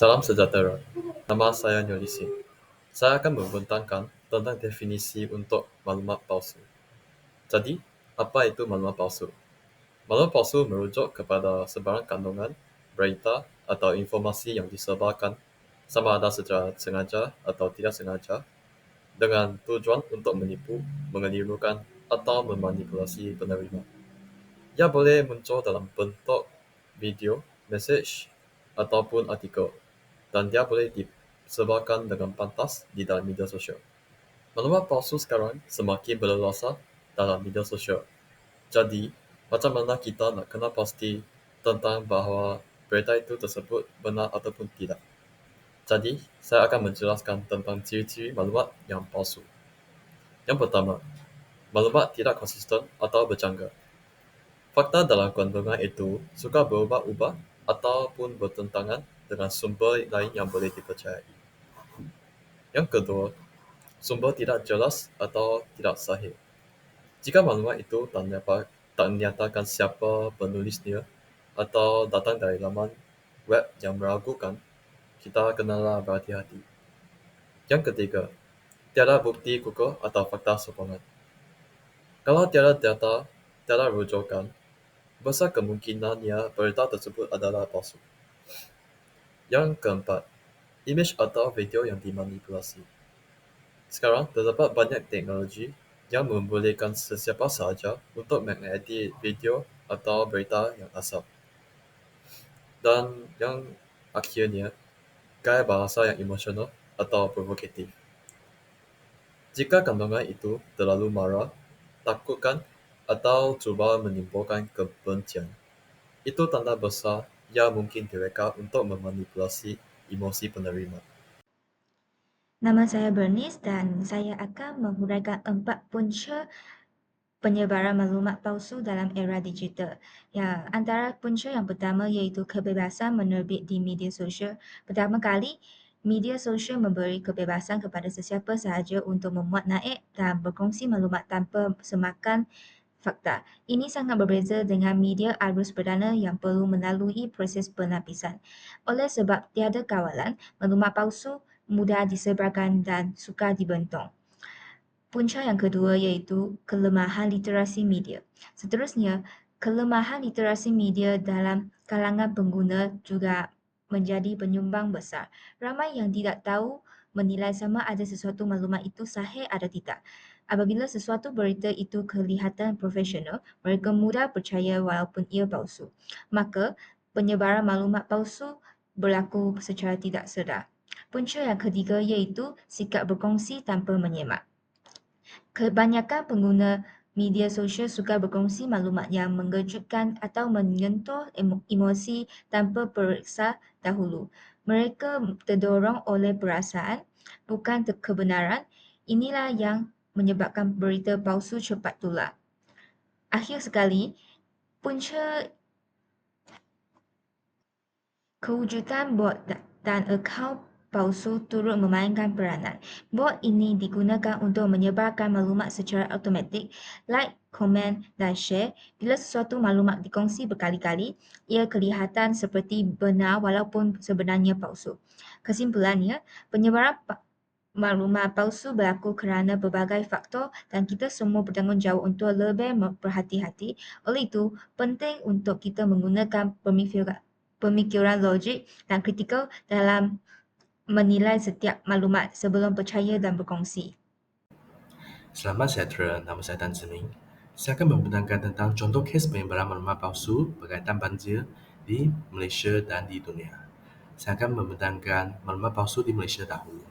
Salam sejahtera. Nama saya Nolisi. Saya akan membentangkan tentang definisi untuk maklumat palsu. Jadi, apa itu maklumat palsu? Maklumat palsu merujuk kepada sebarang kandungan, berita atau informasi yang disebarkan sama ada secara sengaja atau tidak sengaja dengan tujuan untuk menipu, mengelirukan atau memanipulasi penerima. Ia boleh muncul dalam bentuk video, mesej ataupun artikel dan dia boleh disebarkan dengan pantas di dalam media sosial. Maklumat palsu sekarang semakin berleluasa dalam media sosial. Jadi, macam mana kita nak kenal pasti tentang bahawa berita itu tersebut benar ataupun tidak? Jadi, saya akan menjelaskan tentang ciri-ciri maklumat yang palsu. Yang pertama, maklumat tidak konsisten atau berjangka. Fakta dalam kandungan itu suka berubah-ubah ataupun bertentangan dengan sumber lain yang boleh dipercayai. Yang kedua, sumber tidak jelas atau tidak sahih. Jika maklumat itu tak dapat tak menyatakan siapa penulisnya atau datang dari laman web yang meragukan, kita kenalah berhati-hati. Yang ketiga, tiada bukti kukuh atau fakta sokongan. Kalau tiada data, tiada rujukan, besar kemungkinannya berita tersebut adalah palsu. Yang keempat, imej atau video yang dimanipulasi. Sekarang terdapat banyak teknologi yang membolehkan sesiapa sahaja untuk mengedit video atau berita yang asal. Dan yang akhirnya, gaya bahasa yang emosional atau provokatif. Jika kandungan itu terlalu marah, takutkan atau cuba menimbulkan kebencian, itu tanda besar ia mungkin direka untuk memanipulasi emosi penerima. Nama saya Bernice dan saya akan menghuraikan empat punca penyebaran maklumat palsu dalam era digital. Ya, antara punca yang pertama iaitu kebebasan menerbit di media sosial. Pertama kali, media sosial memberi kebebasan kepada sesiapa sahaja untuk memuat naik dan berkongsi maklumat tanpa semakan fakta. Ini sangat berbeza dengan media arus perdana yang perlu melalui proses penapisan. Oleh sebab tiada kawalan, maklumat palsu mudah disebarkan dan sukar dibentong. Punca yang kedua iaitu kelemahan literasi media. Seterusnya, kelemahan literasi media dalam kalangan pengguna juga menjadi penyumbang besar. Ramai yang tidak tahu menilai sama ada sesuatu maklumat itu sahih atau tidak. Apabila sesuatu berita itu kelihatan profesional, mereka mudah percaya walaupun ia palsu. Maka, penyebaran maklumat palsu berlaku secara tidak sedar. Punca yang ketiga iaitu sikap berkongsi tanpa menyemak. Kebanyakan pengguna media sosial suka berkongsi maklumat yang mengejutkan atau menyentuh emosi tanpa periksa dahulu. Mereka terdorong oleh perasaan, bukan kebenaran. Inilah yang menyebabkan berita palsu cepat tular. Akhir sekali, punca kewujudan bot dan akaun palsu turut memainkan peranan. Bot ini digunakan untuk menyebarkan maklumat secara automatik, like, komen dan share. Bila sesuatu maklumat dikongsi berkali-kali, ia kelihatan seperti benar walaupun sebenarnya palsu. Kesimpulannya, penyebaran maklumat palsu berlaku kerana berbagai faktor dan kita semua bertanggungjawab untuk lebih berhati-hati. Oleh itu, penting untuk kita menggunakan pemikiran, logik dan kritikal dalam menilai setiap maklumat sebelum percaya dan berkongsi. Selamat sejahtera, nama saya Tan Ziming. Saya akan membentangkan tentang contoh kes penyebaran maklumat palsu berkaitan banjir di Malaysia dan di dunia. Saya akan membentangkan maklumat palsu di Malaysia dahulu.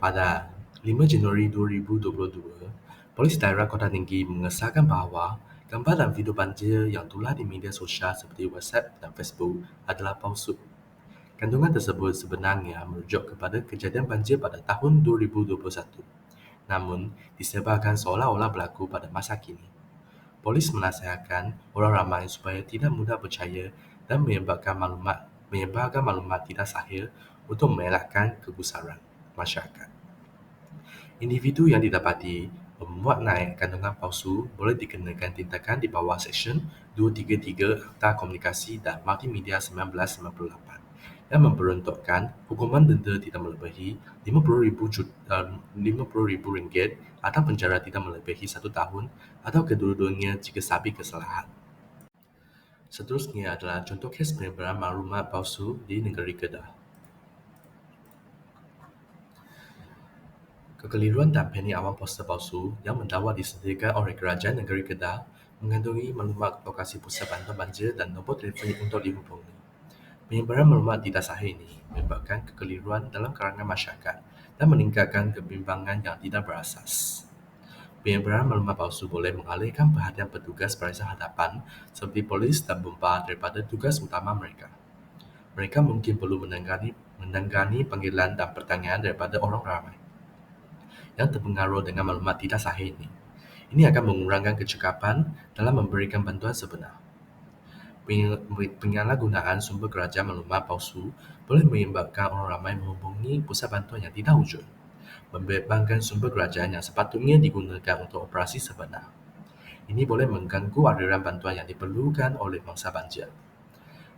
Pada 5 Januari 2022, Polis Daerah Kota Tinggi mengesahkan bahawa gambar dan video banjir yang tular di media sosial seperti WhatsApp dan Facebook adalah palsu. Kandungan tersebut sebenarnya merujuk kepada kejadian banjir pada tahun 2021. Namun, disebarkan seolah-olah berlaku pada masa kini. Polis menasihatkan orang ramai supaya tidak mudah percaya dan menyebarkan maklumat menyebarkan maklumat tidak sahih untuk mengelakkan kegusaran masyarakat. Individu yang didapati memuat naik kandungan palsu boleh dikenakan tindakan di bawah Seksyen 233 Akta Komunikasi dan Multimedia 1998 yang memperuntukkan hukuman denda tidak melebihi RM50,000 atau penjara tidak melebihi satu tahun atau kedua-duanya jika sabit kesalahan. Seterusnya adalah contoh kes penyebaran maklumat palsu di negeri Kedah. Kekeliruan dan panik awam poster palsu yang mendakwa disediakan oleh kerajaan negeri Kedah mengandungi maklumat lokasi pusat bantuan banjir dan nombor telefon untuk dihubungi. Penyebaran maklumat tidak sahih ini menyebabkan kekeliruan dalam kalangan masyarakat dan meningkatkan kebimbangan yang tidak berasas. Penyebaran maklumat palsu boleh mengalihkan perhatian petugas barisan hadapan seperti polis dan bomba daripada tugas utama mereka. Mereka mungkin perlu menangani, menangani panggilan dan pertanyaan daripada orang ramai yang terpengaruh dengan maklumat tidak sahih ini. Ini akan mengurangkan kecekapan dalam memberikan bantuan sebenar. Penyalahgunaan sumber kerajaan maklumat palsu boleh menyebabkan orang ramai menghubungi pusat bantuan yang tidak wujud, membebankan sumber kerajaan yang sepatutnya digunakan untuk operasi sebenar. Ini boleh mengganggu aliran bantuan yang diperlukan oleh mangsa banjir.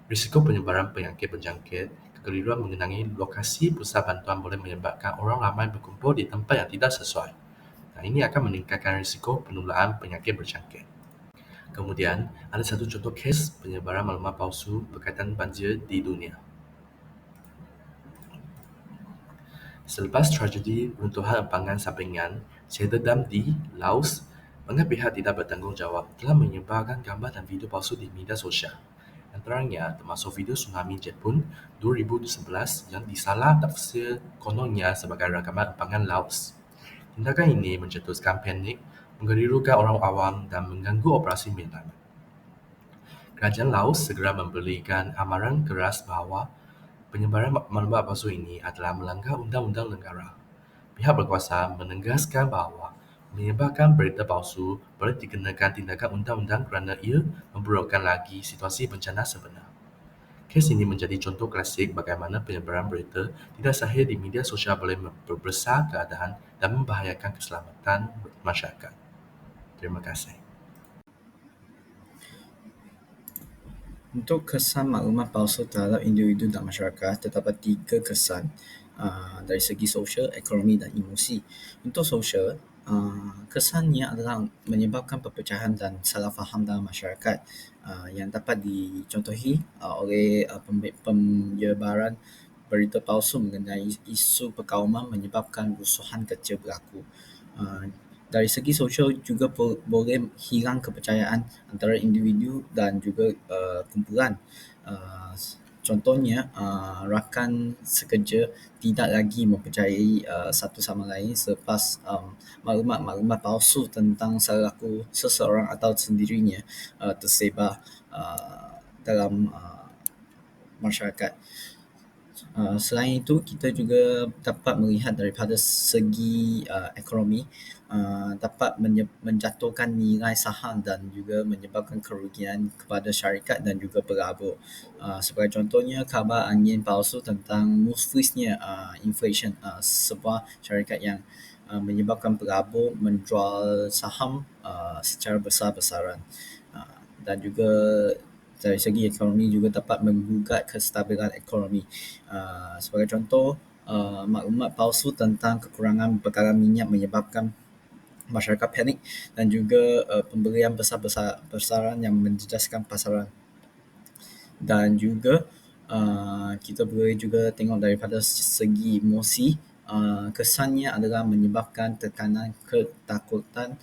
Risiko penyebaran penyakit berjangkit, kekeliruan mengenai lokasi pusat bantuan boleh menyebabkan orang ramai berkumpul di tempat yang tidak sesuai. Nah, ini akan meningkatkan risiko penularan penyakit berjangkit. Kemudian, ada satu contoh kes penyebaran maklumat palsu berkaitan banjir di dunia. Selepas tragedi runtuhan empangan sampingan Cedar Dam di Laos, banyak pihak tidak bertanggungjawab telah menyebarkan gambar dan video palsu di media sosial. Antaranya termasuk video tsunami Jepun 2011 yang disalah tafsir kononnya sebagai rakaman empangan Laos. Tindakan ini mencetuskan panik mengelirukan orang awam dan mengganggu operasi penyelamat. Kerajaan Laos segera memberikan amaran keras bahawa penyebaran maklumat palsu ini adalah melanggar undang-undang negara. Pihak berkuasa menegaskan bahawa menyebarkan berita palsu boleh dikenakan tindakan undang-undang kerana ia memburukkan lagi situasi bencana sebenar. Kes ini menjadi contoh klasik bagaimana penyebaran berita tidak sahih di media sosial boleh memperbesar keadaan dan membahayakan keselamatan masyarakat. Terima kasih. Untuk kesan maklumat palsu terhadap individu dan masyarakat, terdapat tiga kesan uh, dari segi sosial, ekonomi dan emosi. Untuk sosial, uh, kesannya adalah menyebabkan perpecahan dan salah faham dalam masyarakat uh, yang dapat dicontohi uh, oleh uh, penyebaran berita palsu mengenai isu perkauman menyebabkan rusuhan kecil berlaku. Uh, dari segi sosial juga boleh hilang kepercayaan antara individu dan juga uh, kumpulan. Uh, contohnya, uh, rakan sekerja tidak lagi mempercayai uh, satu sama lain selepas um, maklumat-maklumat palsu tentang salaku seseorang atau sendirinya uh, tersebar uh, dalam uh, masyarakat. Uh, selain itu, kita juga dapat melihat daripada segi uh, ekonomi uh, dapat menjatuhkan nilai saham dan juga menyebabkan kerugian kepada syarikat dan juga pelabur. Uh, sebagai contohnya, khabar angin palsu tentang muslisnya uh, inflation uh, sebuah syarikat yang uh, menyebabkan pelabur menjual saham uh, secara besar-besaran. Uh, dan juga dari segi ekonomi juga dapat menggugat kestabilan ekonomi. Uh, sebagai contoh, uh, maklumat palsu tentang kekurangan bekalan minyak menyebabkan masyarakat panik dan juga uh, pembelian besar-besaran yang menjejaskan pasaran. Dan juga uh, kita boleh juga tengok daripada segi emosi, uh, kesannya adalah menyebabkan tekanan, ketakutan,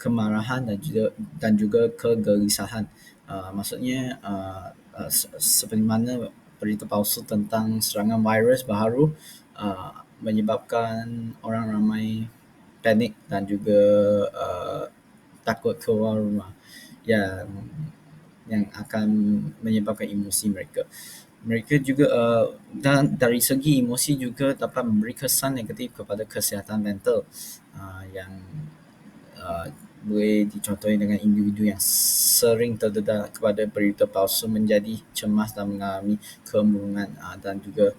kemarahan dan juga dan juga kegelisahan. Uh, maksudnya uh, uh, seperti mana berita palsu tentang serangan virus baharu uh, menyebabkan orang ramai panik dan juga uh, takut keluar rumah yang yang akan menyebabkan emosi mereka. Mereka juga uh, dan dari segi emosi juga dapat memberi kesan negatif kepada kesihatan mental uh, yang uh, boleh dicontohi dengan individu yang sering terdedah kepada berita palsu menjadi cemas dan mengalami kemurungan uh, dan juga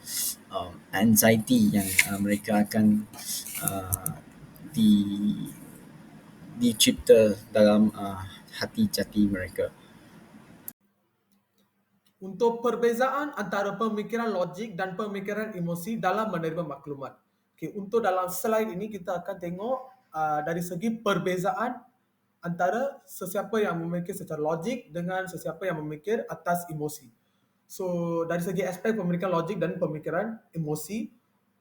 um, anxiety yang uh, mereka akan uh, di dicipta dalam uh, hati jati mereka. Untuk perbezaan antara pemikiran logik dan pemikiran emosi dalam menerima maklumat. Okay, untuk dalam slide ini kita akan tengok uh, dari segi perbezaan antara sesiapa yang memikir secara logik dengan sesiapa yang memikir atas emosi. So dari segi aspek pemikiran logik dan pemikiran emosi,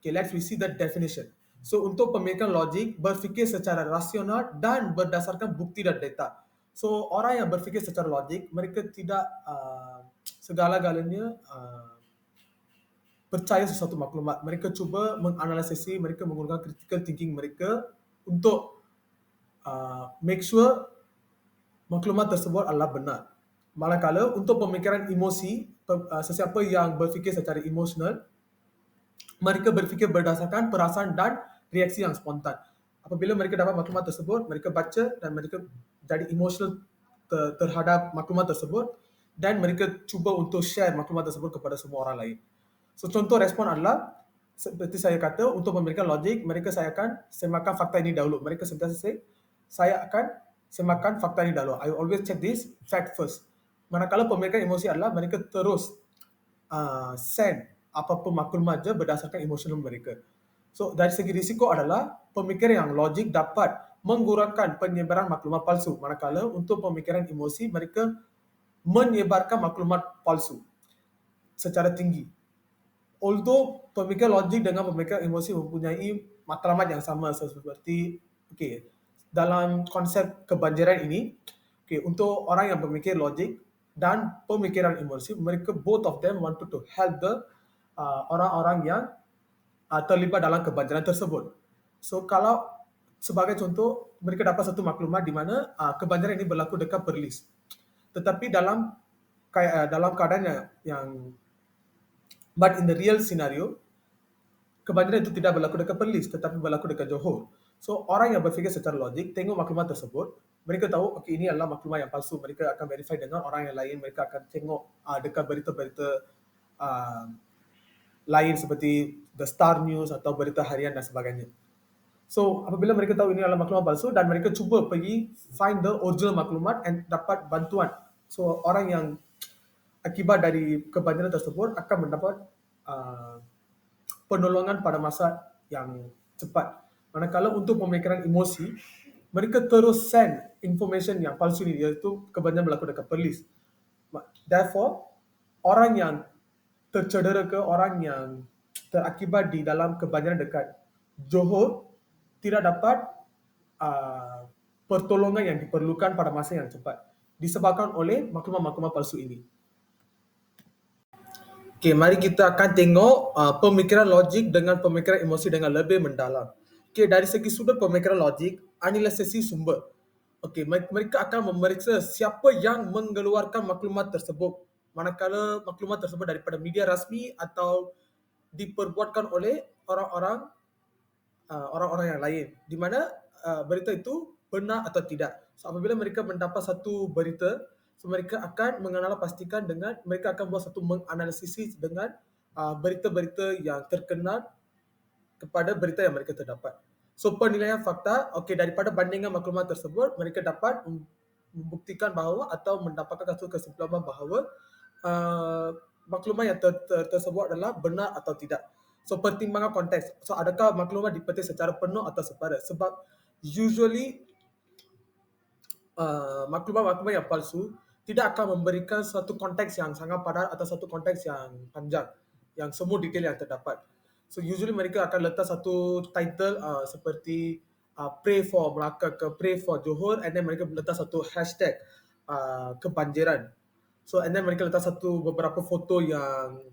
okay, let's we see the definition. So untuk pemikiran logik berfikir secara rasional dan berdasarkan bukti dan data. So orang yang berfikir secara logik, mereka tidak uh, segala-galanya uh, percaya sesuatu maklumat. Mereka cuba menganalisisi, mereka menggunakan critical thinking mereka untuk uh, make sure maklumat tersebut adalah benar. Manakala untuk pemikiran emosi, uh, sesiapa yang berfikir secara emosional, mereka berfikir berdasarkan perasaan dan reaksi yang spontan. Apabila mereka dapat maklumat tersebut, mereka baca dan mereka jadi emosional ter- terhadap maklumat tersebut dan mereka cuba untuk share maklumat tersebut kepada semua orang lain. So contoh respon adalah seperti saya kata untuk memberikan logik mereka saya akan semakan fakta ini dahulu. Mereka sentiasa say saya akan semakan fakta ini dahulu. I always check this fact first. Manakala pemikiran emosi adalah mereka terus uh, send apa-apa maklumat je berdasarkan emosional mereka. So dari segi risiko adalah pemikiran yang logik dapat mengurangkan penyebaran maklumat palsu. Manakala untuk pemikiran emosi mereka menyebarkan maklumat palsu secara tinggi. Although pemikiran logik dengan pemikiran emosi mempunyai matlamat yang sama seperti okay, dalam konsep kebanjiran ini, okay, untuk orang yang berfikir logik dan pemikiran emosi, mereka both of them wanted to help the uh, orang-orang yang uh, terlibat dalam kebanjiran tersebut. So kalau sebagai contoh, mereka dapat satu maklumat di mana uh, kebanjiran ini berlaku dekat Perlis. Tetapi dalam kayak uh, dalam keadaan yang, yang but in the real scenario kebanjiran itu tidak berlaku dekat Perlis tetapi berlaku dekat Johor. So orang yang berfikir secara logik tengok maklumat tersebut, mereka tahu okey ini adalah maklumat yang palsu. Mereka akan verify dengan orang yang lain, mereka akan tengok uh, dekat berita-berita uh, lain seperti The Star News atau berita harian dan sebagainya. So apabila mereka tahu ini adalah maklumat palsu dan mereka cuba pergi find the original maklumat and dapat bantuan. So orang yang akibat dari kebanjiran tersebut akan mendapat uh, penolongan pada masa yang cepat. Manakala untuk pemikiran emosi, mereka terus send information yang palsu ini iaitu kebanjiran berlaku dekat Perlis. Therefore, orang yang tercedera ke orang yang terakibat di dalam kebanjiran dekat Johor tidak dapat uh, pertolongan yang diperlukan pada masa yang cepat disebabkan oleh maklumat-maklumat palsu ini. Okay, mari kita akan tengok uh, pemikiran logik dengan pemikiran emosi dengan lebih mendalam. Okay, dari segi sudut pemikiran logik, analisasi sumber. Okay, mereka akan memeriksa siapa yang mengeluarkan maklumat tersebut. Manakala maklumat tersebut daripada media rasmi atau diperbuatkan oleh orang-orang uh, orang-orang yang lain. Di mana uh, berita itu benar atau tidak. So, apabila mereka mendapat satu berita, So mereka akan mengenal pastikan dengan mereka akan buat satu menganalisis dengan uh, berita-berita yang terkenal kepada berita yang mereka terdapat. So penilaian fakta, okey daripada bandingan maklumat tersebut, mereka dapat membuktikan bahawa atau mendapatkan satu kesimpulan bahawa uh, maklumat yang ter- ter- tersebut adalah benar atau tidak. So pertimbangan konteks. So adakah maklumat dipetik secara penuh atau separuh? Sebab usually uh, maklumat-maklumat yang palsu tidak akan memberikan satu konteks yang sangat padat atau satu konteks yang panjang yang semua detail yang terdapat. So usually mereka akan letak satu title uh, seperti uh, pray for Melaka ke pray for Johor and then mereka letak satu hashtag uh, kebanjiran. So and then mereka letak satu beberapa foto yang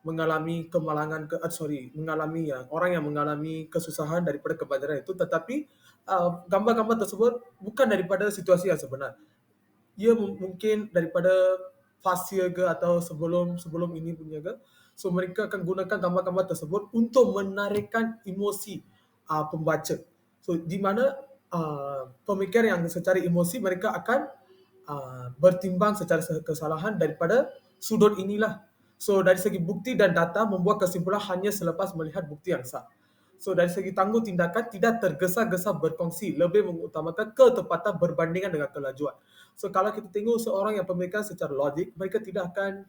mengalami kemalangan ke uh, sorry mengalami yang orang yang mengalami kesusahan daripada kebanjiran itu. Tetapi uh, gambar-gambar tersebut bukan daripada situasi yang sebenar. Ia mungkin daripada fase ke atau sebelum sebelum ini punya ke so mereka akan gunakan gambar-gambar tersebut untuk menarikkan emosi uh, pembaca. So di mana uh, pemikir yang secara emosi mereka akan uh, bertimbang secara kesalahan daripada sudut inilah. So dari segi bukti dan data membuat kesimpulan hanya selepas melihat bukti yang sah. So dari segi tangguh tindakan tidak tergesa-gesa berkongsi, lebih mengutamakan ketepatan berbandingan dengan kelajuan. So kalau kita tengok seorang yang pemikiran secara logik, mereka tidak akan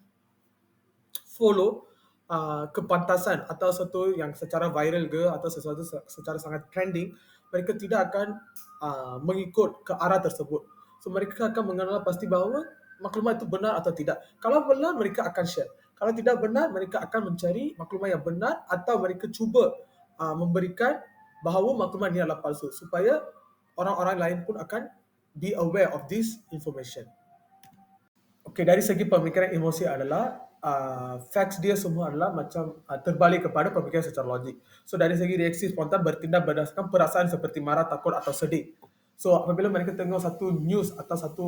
follow uh, kepantasan atau sesuatu yang secara viral ke atau sesuatu se- secara sangat trending, mereka tidak akan uh, mengikut ke arah tersebut. So mereka akan mengenal pasti bahawa maklumat itu benar atau tidak. Kalau benar, mereka akan share. Kalau tidak benar, mereka akan mencari maklumat yang benar atau mereka cuba uh, memberikan bahawa maklumat ini adalah palsu supaya orang-orang lain pun akan be aware of this information. Okey, dari segi pemikiran emosi adalah uh, facts dia semua adalah macam uh, terbalik kepada pemikiran secara logik. So dari segi reaksi spontan bertindak berdasarkan perasaan seperti marah, takut atau sedih. So apabila mereka tengok satu news atau satu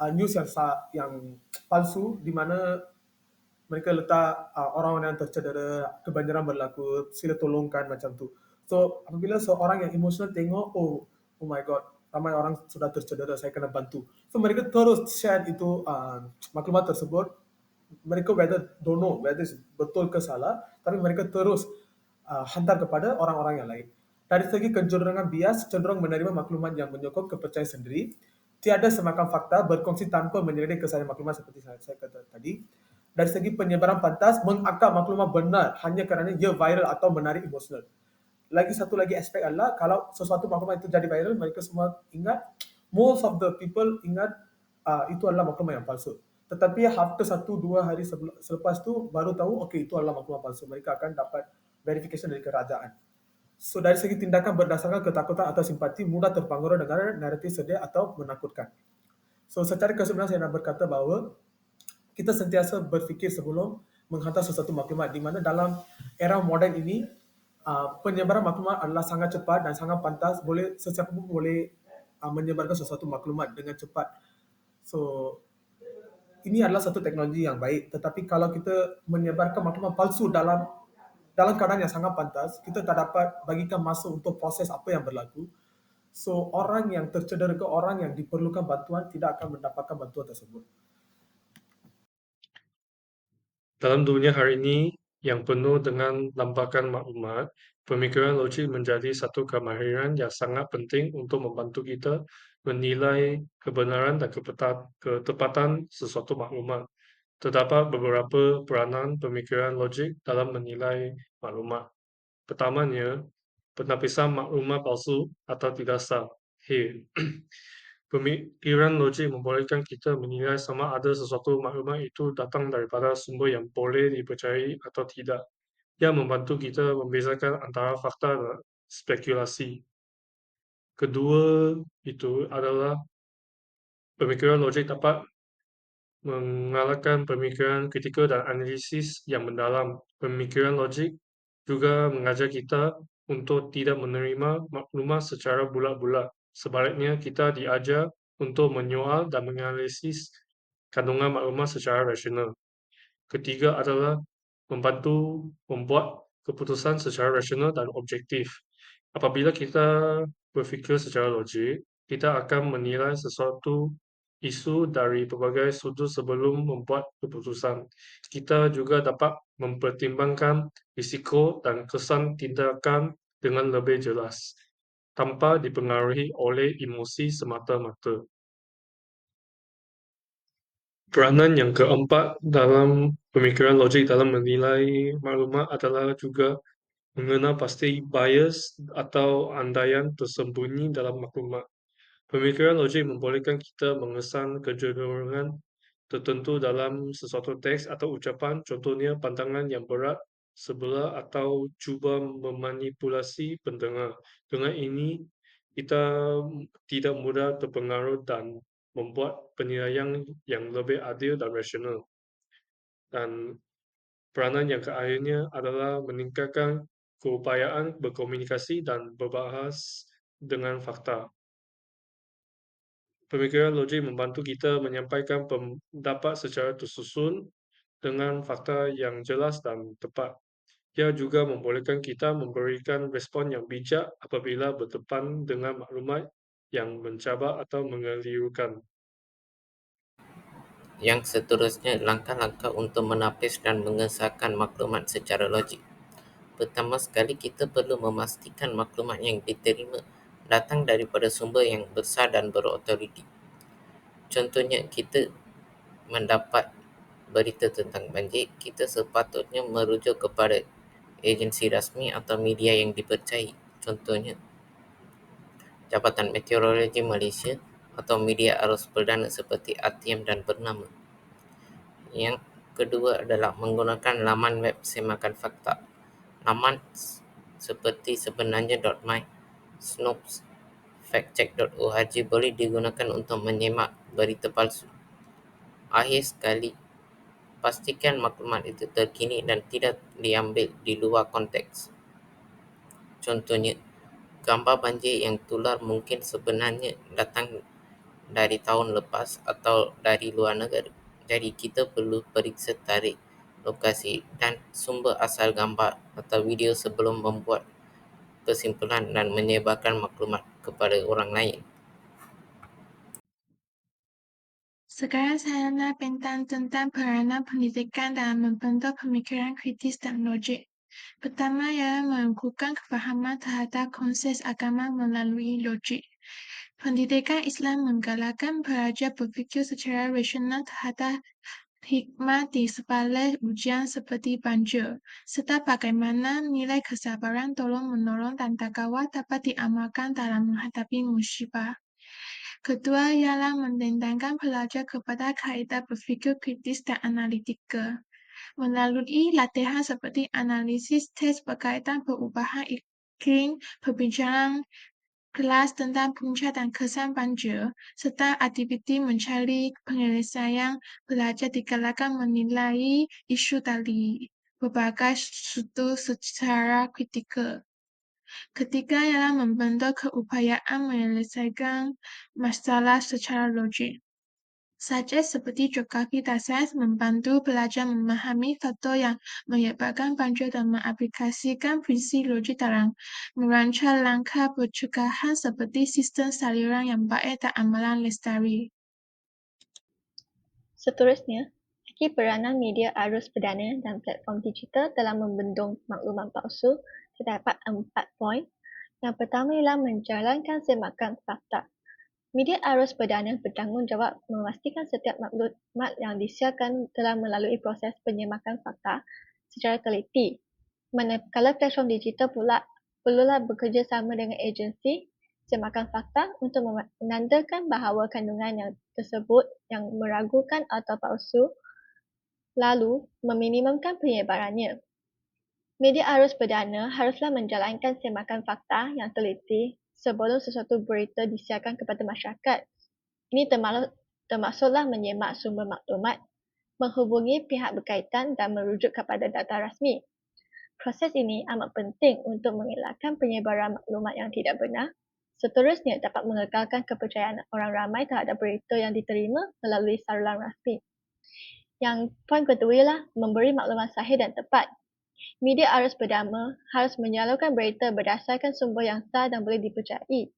uh, news yang sa- yang palsu di mana mereka letak uh, orang yang tercedera, kebanjiran berlaku, sila tolongkan macam tu. So apabila seorang yang emosional tengok, oh, oh my god, ramai orang sudah tercedera, saya kena bantu. So mereka terus share itu uh, maklumat tersebut. Mereka whether don't know whether betul ke salah, tapi mereka terus uh, hantar kepada orang-orang yang lain. Dari segi kecenderungan bias, cenderung menerima maklumat yang menyokong kepercayaan sendiri, tiada semakan fakta berkongsi tanpa menyelidiki kesahihan maklumat seperti saya, saya kata tadi. Dari segi penyebaran pantas, mengakar maklumat benar hanya kerana ia viral atau menarik emosional. Lagi satu lagi aspek adalah kalau sesuatu maklumat itu jadi viral, mereka semua ingat, most of the people ingat uh, itu adalah maklumat yang palsu. Tetapi after satu dua hari selepas tu baru tahu, okay itu adalah maklumat palsu. Mereka akan dapat verification dari kerajaan. So dari segi tindakan berdasarkan ketakutan atau simpati mudah terpengaruh dengan naratif sedih atau menakutkan. So secara keseluruhan saya nak berkata bahawa kita sentiasa berfikir sebelum menghantar sesuatu maklumat di mana dalam era moden ini uh, penyebaran maklumat adalah sangat cepat dan sangat pantas boleh sesiapa pun boleh uh, menyebarkan sesuatu maklumat dengan cepat. So ini adalah satu teknologi yang baik. Tetapi kalau kita menyebarkan maklumat palsu dalam dalam keadaan yang sangat pantas kita tak dapat bagikan masa untuk proses apa yang berlaku. So orang yang tercedera ke orang yang diperlukan bantuan tidak akan mendapatkan bantuan tersebut. Dalam dunia hari ini yang penuh dengan lambakan maklumat, pemikiran logik menjadi satu kemahiran yang sangat penting untuk membantu kita menilai kebenaran dan ketepatan sesuatu maklumat. Terdapat beberapa peranan pemikiran logik dalam menilai maklumat. Pertamanya, penapisan maklumat palsu atau tidak sah. Hey. Pemikiran logik membolehkan kita menilai sama ada sesuatu maklumat itu datang daripada sumber yang boleh dipercayai atau tidak. Yang membantu kita membezakan antara fakta dan spekulasi. Kedua itu adalah pemikiran logik dapat mengalahkan pemikiran kritikal dan analisis yang mendalam. Pemikiran logik juga mengajar kita untuk tidak menerima maklumat secara bulat-bulat. Sebaliknya, kita diajar untuk menyoal dan menganalisis kandungan maklumat secara rasional. Ketiga adalah membantu membuat keputusan secara rasional dan objektif. Apabila kita berfikir secara logik, kita akan menilai sesuatu isu dari pelbagai sudut sebelum membuat keputusan. Kita juga dapat mempertimbangkan risiko dan kesan tindakan dengan lebih jelas, tanpa dipengaruhi oleh emosi semata-mata. Peranan yang keempat dalam pemikiran logik dalam menilai maklumat adalah juga mengenal pasti bias atau andaian tersembunyi dalam maklumat. Pemikiran logik membolehkan kita mengesan kecenderungan tertentu dalam sesuatu teks atau ucapan, contohnya pandangan yang berat, sebelah atau cuba memanipulasi pendengar. Dengan ini, kita tidak mudah terpengaruh dan membuat penilaian yang lebih adil dan rasional. Dan peranan yang keakhirnya adalah meningkatkan keupayaan berkomunikasi dan berbahas dengan fakta. Pemikiran logik membantu kita menyampaikan pendapat secara tersusun dengan fakta yang jelas dan tepat. Ia juga membolehkan kita memberikan respon yang bijak apabila berdepan dengan maklumat yang mencabar atau mengelirukan. Yang seterusnya, langkah-langkah untuk menapis dan mengesahkan maklumat secara logik. Pertama sekali, kita perlu memastikan maklumat yang diterima datang daripada sumber yang besar dan berautoriti. Contohnya, kita mendapat berita tentang banjir, kita sepatutnya merujuk kepada agensi rasmi atau media yang dipercayai. Contohnya, Jabatan Meteorologi Malaysia atau media arus perdana seperti ATM dan Bernama. Yang kedua adalah menggunakan laman web semakan fakta. Laman seperti sebenarnya.my, Snopes, factcheck.org boleh digunakan untuk menyemak berita palsu. Akhir sekali, pastikan maklumat itu terkini dan tidak diambil di luar konteks. Contohnya, gambar banjir yang tular mungkin sebenarnya datang dari tahun lepas atau dari luar negara. Jadi kita perlu periksa tarikh, lokasi dan sumber asal gambar atau video sebelum membuat kesimpulan dan menyebarkan maklumat kepada orang lain. Sekarang saya nak bintang tentang peranan pendidikan dalam membentuk pemikiran kritis dan logik. Pertama ialah mengukuhkan kefahaman terhadap konsep agama melalui logik. Pendidikan Islam menggalakkan pelajar berfikir secara rasional terhadap hikmah di sebalik ujian seperti banjir, serta bagaimana nilai kesabaran, tolong-menolong dan takawa dapat diamalkan dalam menghadapi musibah. Kedua ialah mendendangkan pelajar kepada kaedah berfikir kritis dan analitika. Melalui latihan seperti analisis teks berkaitan perubahan iklim, perbincangan kelas tentang punca dan kesan banjir, serta aktiviti mencari penyelesaian, pelajar digalakkan menilai isu dari berbagai sudut secara kritikal. Ketiga ialah membentuk keupayaan menyelesaikan masalah secara logik. Subjek seperti geografi dan sains membantu pelajar memahami faktor yang menyebabkan banjir dan mengaplikasikan prinsip logik dalam merancang langkah pencegahan seperti sistem saluran yang baik dan amalan lestari. Seterusnya, lagi peranan media arus perdana dan platform digital dalam membendung maklumat palsu terdapat empat poin. Yang pertama ialah menjalankan semakan fakta. Media arus perdana bertanggungjawab memastikan setiap maklumat yang disiarkan telah melalui proses penyemakan fakta secara teliti. Manakala platform digital pula perlulah bekerjasama dengan agensi semakan fakta untuk menandakan bahawa kandungan yang tersebut yang meragukan atau palsu lalu meminimumkan penyebarannya. Media arus perdana haruslah menjalankan semakan fakta yang teliti sebelum sesuatu berita disiarkan kepada masyarakat. Ini termasuklah menyemak sumber maklumat, menghubungi pihak berkaitan dan merujuk kepada data rasmi. Proses ini amat penting untuk mengelakkan penyebaran maklumat yang tidak benar. Seterusnya dapat mengekalkan kepercayaan orang ramai terhadap berita yang diterima melalui saluran rasmi. Yang poin kedua ialah memberi maklumat sahih dan tepat Media arus perdana harus menyalurkan berita berdasarkan sumber yang sah dan boleh dipercayai.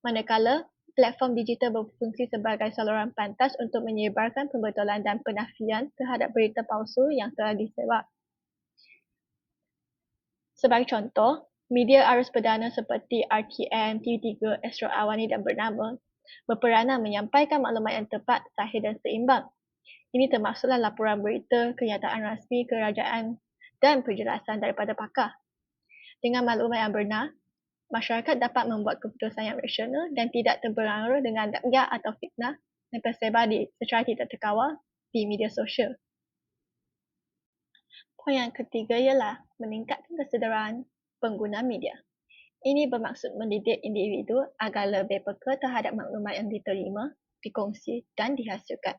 Manakala, platform digital berfungsi sebagai saluran pantas untuk menyebarkan pembetulan dan penafian terhadap berita palsu yang telah disebar. Sebagai contoh, media arus perdana seperti RTM, TV3, Astro Awani dan Bernama berperanan menyampaikan maklumat yang tepat, sahih dan seimbang. Ini termasuklah laporan berita, kenyataan rasmi kerajaan dan penjelasan daripada pakar. Dengan maklumat yang benar, masyarakat dapat membuat keputusan yang rasional dan tidak terpengaruh dengan dakya atau fitnah yang tersebar di, secara tidak terkawal di media sosial. Poin yang ketiga ialah meningkatkan kesedaran pengguna media. Ini bermaksud mendidik individu agar lebih peka terhadap maklumat yang diterima, dikongsi dan dihasilkan.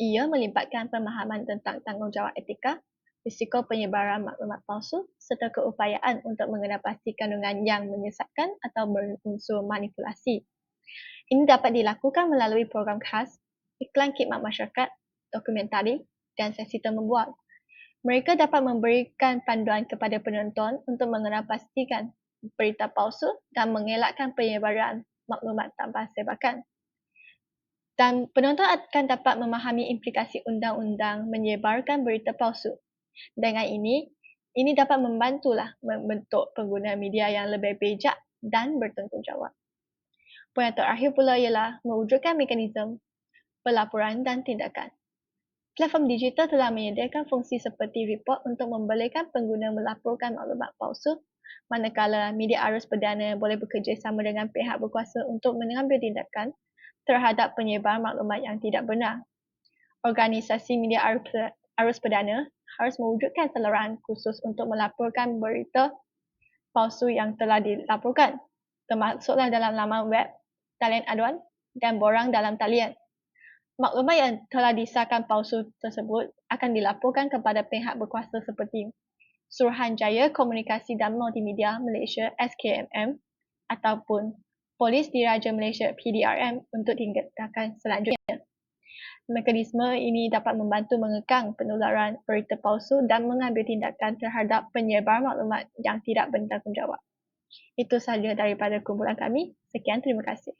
Ia melibatkan pemahaman tentang tanggungjawab etika risiko penyebaran maklumat palsu serta keupayaan untuk mengenal pasti kandungan yang menyesatkan atau berunsur manipulasi. Ini dapat dilakukan melalui program khas, iklan khidmat masyarakat, dokumentari dan sesi membual. Mereka dapat memberikan panduan kepada penonton untuk mengenal pastikan berita palsu dan mengelakkan penyebaran maklumat tanpa sebakan. Dan penonton akan dapat memahami implikasi undang-undang menyebarkan berita palsu dengan ini, Ini dapat membantulah membentuk pengguna media yang lebih bijak dan bertanggungjawab. Poin yang terakhir pula ialah mewujudkan mekanisme pelaporan dan tindakan. Platform digital telah menyediakan fungsi seperti report untuk membolehkan pengguna melaporkan maklumat palsu manakala media arus perdana boleh bekerjasama dengan pihak berkuasa untuk mengambil tindakan terhadap penyebar maklumat yang tidak benar. Organisasi media arus perdana harus mewujudkan saluran khusus untuk melaporkan berita palsu yang telah dilaporkan termasuklah dalam laman web, talian aduan dan borang dalam talian. Maklumat yang telah disahkan palsu tersebut akan dilaporkan kepada pihak berkuasa seperti Suruhanjaya Komunikasi dan Multimedia Malaysia SKMM ataupun Polis Diraja Malaysia PDRM untuk tindakan selanjutnya. Mekanisme ini dapat membantu mengekang penularan berita palsu dan mengambil tindakan terhadap penyebar maklumat yang tidak bertanggungjawab. Itu sahaja daripada kumpulan kami. Sekian, terima kasih.